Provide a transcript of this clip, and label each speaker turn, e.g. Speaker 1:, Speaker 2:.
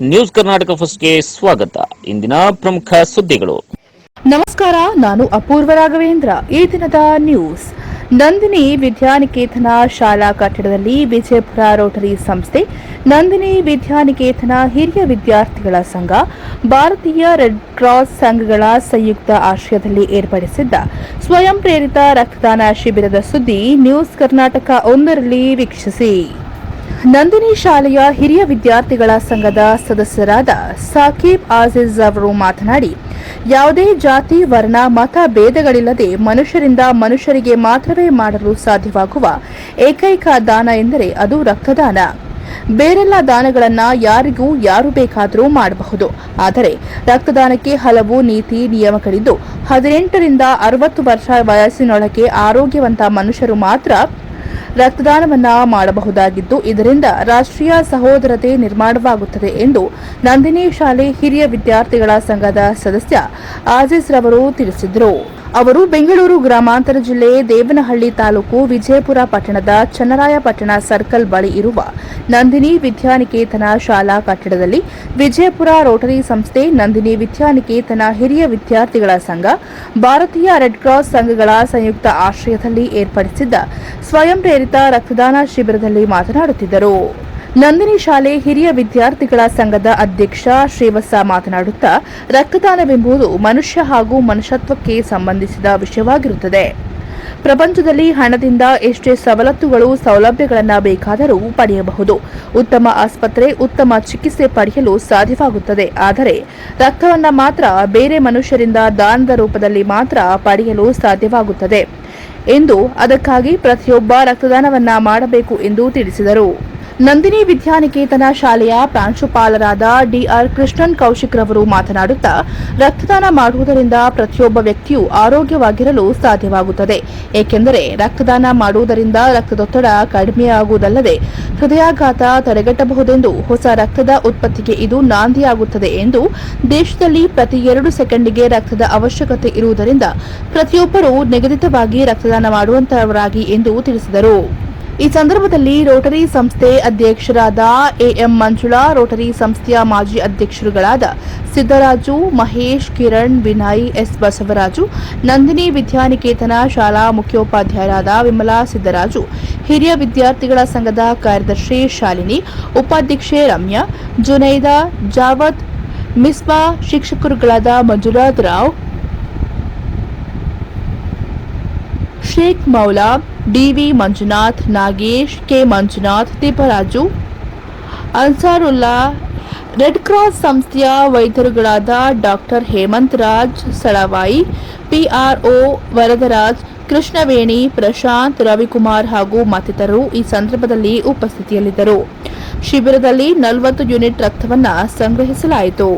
Speaker 1: News Karnataka ಫಸ್ಟ್ಗೆ ಸ್ವಾಗತ. ಇಂದಿನ ಪ್ರಮುಖ ಸುದ್ದಿಗಳು.
Speaker 2: ನಮಸ್ಕಾರ, ನಾನು ಅಪೂರ್ವ ರಾಘವೇಂದ್ರ. ಈ ದಿನದ ನ್ಯೂಸ್. ನಂದಿನಿ ವಿದ್ಯಾನಿಕೇತನ ಶಾಲಾ ಕಟ್ಟಡದಲ್ಲಿ ವಿಜಯಪುರ ರೋಟರಿ ಸಂಸ್ಥೆ, ನಂದಿನಿ ವಿದ್ಯಾನಿಕೇತನ ಹಿರಿಯ ವಿದ್ಯಾರ್ಥಿಗಳ ಸಂಘ, ಭಾರತೀಯ ರೆಡ್ ಕ್ರಾಸ್ ಸಂಘಗಳ ಸಂಯುಕ್ತ ಆಶ್ರಯದಲ್ಲಿ ಏರ್ಪಡಿಸಿದ್ದ ಸ್ವಯಂ ಪ್ರೇರಿತ ರಕ್ತದಾನ ಶಿಬಿರದ ಸುದ್ದಿ ನ್ಯೂಸ್ ಕರ್ನಾಟಕ ಒಂದರಲ್ಲಿ ವೀಕ್ಷಿಸಿ. ನಂದಿನಿ ಶಾಲೆಯ ಹಿರಿಯ ವಿದ್ಯಾರ್ಥಿಗಳ ಸಂಘದ ಸದಸ್ಯರಾದ ಸಾಕೀಬ್ ಆಜಿಜ್ ಅವರು ಮಾತನಾಡಿ, ಯಾವುದೇ ಜಾತಿ, ವರ್ಣ, ಮತ ಭೇದಗಳಿಲ್ಲದೆ ಮನುಷ್ಯರಿಂದ ಮನುಷ್ಯರಿಗೆ ಮಾತ್ರವೇ ಮಾಡಲು ಸಾಧ್ಯವಾಗುವ ಏಕೈಕ ದಾನ ಎಂದರೆ ಅದು ರಕ್ತದಾನ. ಬೇರೆಲ್ಲ ದಾನಗಳನ್ನ ಯಾರಿಗೂ ಯಾರು ಬೇಕಾದರೂ ಮಾಡಬಹುದು. ಆದರೆ ರಕ್ತದಾನಕ್ಕೆ ಹಲವು ನೀತಿ ನಿಯಮಗಳಿದ್ದು, ಹದಿನೆಂಟರಿಂದ ಅರವತ್ತು ವರ್ಷ ವಯಸ್ಸಿನೊಳಗೆ ಆರೋಗ್ಯವಂತ ಮನುಷ್ಯರು ಮಾತ್ರ ರಕ್ತದಾನವನ್ನ ಮಾಡಬಹುದಾಗಿದ್ದು, ಇದರಿಂದ ರಾಷ್ಟ್ರೀಯ ಸಹೋದರತೆ ನಿರ್ಮಾಣವಾಗುತ್ತದೆ ಎಂದು ನಂದಿನಿ ಶಾಲೆ ಹಿರಿಯ ವಿದ್ಯಾರ್ಥಿಗಳ ಸಂಘದ ಸದಸ್ಯ ಆಜೀಸ್ ರವರು ತಿಳಿಸಿದರು. ಅವರು ಬೆಂಗಳೂರು ಗ್ರಾಮಾಂತರ ಜಿಲ್ಲೆ ದೇವನಹಳ್ಳಿ ತಾಲೂಕು ವಿಜಯಪುರ ಪಟ್ಟಣದ ಚನ್ನರಾಯಪಟ್ಟಣ ಸರ್ಕಲ್ ಬಳಿ ಇರುವ ನಂದಿನಿ ವಿದ್ಯಾನಿಕೇತನ ಶಾಲಾ ಕಟ್ಟಡದಲ್ಲಿ ವಿಜಯಪುರ ರೋಟರಿ ಸಂಸ್ಥೆ, ನಂದಿನಿ ವಿದ್ಯಾನಿಕೇತನ ಹಿರಿಯ ವಿದ್ಯಾರ್ಥಿಗಳ ಸಂಘ, ಭಾರತೀಯ ರೆಡ್ ಕ್ರಾಸ್ ಸಂಘಗಳ ಸಂಯುಕ್ತ ಆಶ್ರಯದಲ್ಲಿ ಏರ್ಪಡಿಸಿದ್ದ ಸ್ವಯಂ ಪ್ರೇರಿತ ರಕ್ತದಾನ ಶಿಬಿರದಲ್ಲಿ ಮಾತನಾಡುತ್ತಿದ್ದರು. ನಂದಿನಿ ಶಾಲೆ ಹಿರಿಯ ವಿದ್ಯಾರ್ಥಿಗಳ ಸಂಘದ ಅಧ್ಯಕ್ಷ ಶ್ರೀವತ್ಸ ಮಾತನಾಡುತ್ತಾ, ರಕ್ತದಾನವೆಂಬುದು ಮನುಷ್ಯ ಹಾಗೂ ಮನುಷ್ಯತ್ವಕ್ಕೆ ಸಂಬಂಧಿಸಿದ ವಿಷಯವಾಗಿರುತ್ತದೆ. ಪ್ರಪಂಚದಲ್ಲಿ ಹಣದಿಂದ ಎಷ್ಟೇ ಸವಲತ್ತುಗಳು, ಸೌಲಭ್ಯಗಳನ್ನು ಬೇಕಾದರೂ ಪಡೆಯಬಹುದು. ಉತ್ತಮ ಆಸ್ಪತ್ರೆ, ಉತ್ತಮ ಚಿಕಿತ್ಸೆ ಪಡೆಯಲು ಸಾಧ್ಯವಾಗುತ್ತದೆ. ಆದರೆ, ರಕ್ತವನ್ನು ಮಾತ್ರ ಬೇರೆ ಮನುಷ್ಯರಿಂದ ದಾನದ ರೂಪದಲ್ಲಿ ಮಾತ್ರ ಪಡೆಯಲು ಸಾಧ್ಯವಾಗುತ್ತದೆ ಎಂದು ಅದಕ್ಕಾಗಿ ಪ್ರತಿಯೊಬ್ಬ ರಕ್ತದಾನವನ್ನ ಮಾಡಬೇಕು ಎಂದು ತಿಳಿಸಿದರು. ನಂದಿನಿ ವಿದ್ಯಾನಿಕೇತನ ಶಾಲೆಯ ಪ್ರಾಂಶುಪಾಲರಾದ ಡಿಆರ್ ಕೃಷ್ಣನ್ ಕೌಶಿಕ್ ರವರು ಮಾತನಾಡುತ್ತಾ, ರಕ್ತದಾನ ಮಾಡುವುದರಿಂದ ಪ್ರತಿಯೊಬ್ಬ ವ್ಯಕ್ತಿಯು ಆರೋಗ್ಯವಾಗಿರಲು ಸಾಧ್ಯವಾಗುತ್ತದೆ. ಏಕೆಂದರೆ ರಕ್ತದಾನ ಮಾಡುವುದರಿಂದ ರಕ್ತದೊತ್ತಡ ಕಡಿಮೆಯಾಗುವುದಲ್ಲದೆ ಹೃದಯಾಘಾತ ತಡೆಗಟ್ಟಬಹುದೆಂದು ಹೊಸ ರಕ್ತದ ಉತ್ಪತ್ತಿಗೆ ಇದು ನಾಂದಿಯಾಗುತ್ತದೆ ಎಂದು ದೇಶದಲ್ಲಿ ಪ್ರತಿ ಎರಡು ಸೆಕೆಂಡಿಗೆ ರಕ್ತದ ಅವಶ್ಯಕತೆ ಇರುವುದರಿಂದ ಪ್ರತಿಯೊಬ್ಬರೂ ನಿಗದಿತವಾಗಿ ರಕ್ತದಾನ ಮಾಡುವಂತವರಾಗಿ ಎಂದು ತಿಳಿಸಿದರು. ಈ ಸಂದರ್ಭದಲ್ಲಿ ರೋಟರಿ ಸಂಸ್ಥೆ ಅಧ್ಯಕ್ಷರಾದ ಎಎಂ ಮಂಜುಳಾ, ರೋಟರಿ ಸಂಸ್ಥೆಯ ಮಾಜಿ ಅಧ್ಯಕ್ಷರುಗಳಾದ ಸಿದ್ದರಾಜು, ಮಹೇಶ್, ಕಿರಣ್, ವಿನಾಯ್, ಎಸ್ ಬಸವರಾಜು, ನಂದಿನಿ ವಿದ್ಯಾನಿಕೇತನ, ಶಾಲಾ ಮುಖ್ಯೋಪಾಧ್ಯಾಯರಾದ ವಿಮಲಾ ಸಿದ್ದರಾಜು, ಹಿರಿಯ ವಿದ್ಯಾರ್ಥಿಗಳ ಸಂಘದ ಕಾರ್ಯದರ್ಶಿ ಶಾಲಿನಿ, ಉಪಾಧ್ಯಕ್ಷೆ Ramya, Junaida Javath Misba ಶಿಕ್ಷಕರುಗಳಾದ Manjunath Rao Sheikh Moula, DV Manjunath, Nagesh K. Manjunath, Thipparaju, Ansarulla, red cross ಸಂಸ್ಥೆಯ ವೈದ್ಯರುಗಳಾದ ಡಾಕ್ಟರ್ ಹೇಮಂತ್ ರಾಜ್ ಸಳವಾಯಿ ಪಿಆರ್ಒ ವರದರಾಜ್, ಕೃಷ್ಣವೇಣಿ, ಪ್ರಶಾಂತ್, ರವಿಕುಮಾರ್ ಹಾಗೂ ಮತ್ತಿತರರು ಈ ಸಂದರ್ಭದಲ್ಲಿ ಉಪಸ್ಥಿತಿಯಲ್ಲಿದ್ದರು. ಶಿಬಿರದಲ್ಲಿ ನಲವತ್ತು ಯೂನಿಟ್ ರಕ್ತವನ್ನು ಸಂಗ್ರಹಿಸಲಾಯಿತು.